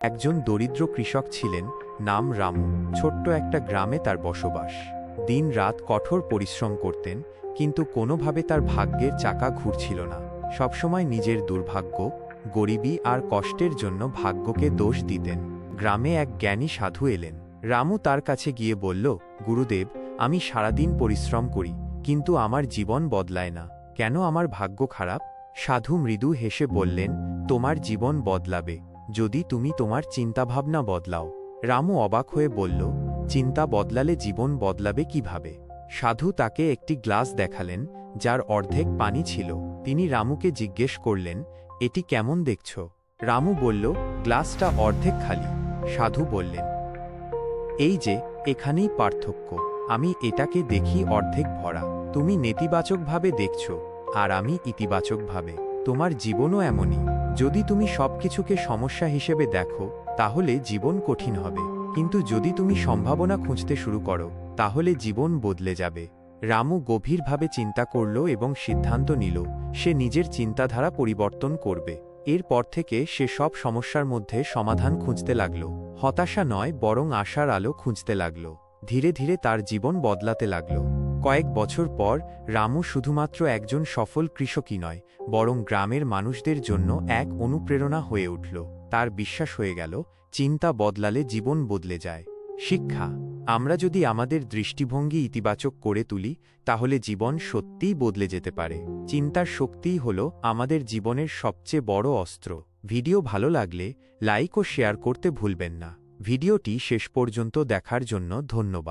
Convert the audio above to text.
একজন দরিদ্র কৃষক ছিলেন, নাম রামু। ছোট্ট একটা গ্রামে তার বসবাস। দিন রাত কঠোর পরিশ্রম করতেন, কিন্তু কোনোভাবে তার ভাগ্যের চাকা ঘুরছিল না। সবসময় নিজের দুর্ভাগ্য, গরিবী আর কষ্টের জন্য ভাগ্যকে দোষ দিতেন। গ্রামে এক জ্ঞানী সাধু এলেন। রামু তার কাছে গিয়ে বলল, গুরুদেব, আমি সারাদিন পরিশ্রম করি, কিন্তু আমার জীবন বদলায় না। কেন আমার ভাগ্য খারাপ? সাধু মৃদু হেসে বললেন, তোমার জীবন বদলাবে। যদি তুমি তোমার চিন্তাভাবনা বদলাও। রামু অবাক হয়ে বলল, চিন্তা বদলালে জীবন বদলাবে কীভাবে? সাধু তাকে একটি গ্লাস দেখালেন, যার অর্ধেক পানি ছিল। তিনি রামুকে জিজ্ঞেস করলেন, এটি কেমন দেখছ? রামু বলল, গ্লাসটা অর্ধেক খালি। সাধু বললেন, এই যে, এখানেই পার্থক্য। আমি এটাকে দেখি অর্ধেক ভরা। তুমি নেতিবাচকভাবে দেখছ, আর আমি ইতিবাচকভাবে। তোমার জীবনও এমনই। যদি তুমি সবকিছুকে সমস্যা হিসেবে দেখো, তাহলে জীবন কঠিন হবে। কিন্তু যদি তুমি সম্ভাবনা খুঁজতে শুরু করো, তাহলে জীবন বদলে যাবে। রামু গভীরভাবে চিন্তা করল এবং সিদ্ধান্ত নিল, সে নিজের চিন্তাধারা পরিবর্তন করবে। এরপর থেকে সে সব সমস্যার মধ্যে সমাধান খুঁজতে লাগল। হতাশা নয়, বরং আশার আলো খুঁজতে লাগল। ধীরে ধীরে তার জীবন বদলাতে লাগল। কয়েক বছর পর, রামু শুধুমাত্র একজন সফল কৃষকই নয়, বরং গ্রামের মানুষদের জন্য এক অনুপ্রেরণা হয়ে উঠল। তার বিশ্বাস হয়ে গেল, চিন্তা বদলালে জীবন বদলে যায়। শিক্ষা, আমরা যদি আমাদের দৃষ্টিভঙ্গি ইতিবাচক করে তুলি, তাহলে জীবন সত্যিই বদলে যেতে পারে। চিন্তার শক্তিই হল আমাদের জীবনের সবচেয়ে বড় অস্ত্র। ভিডিও ভালো লাগলে লাইক ও শেয়ার করতে ভুলবেন না। ভিডিওটি শেষ পর্যন্ত দেখার জন্য ধন্যবাদ।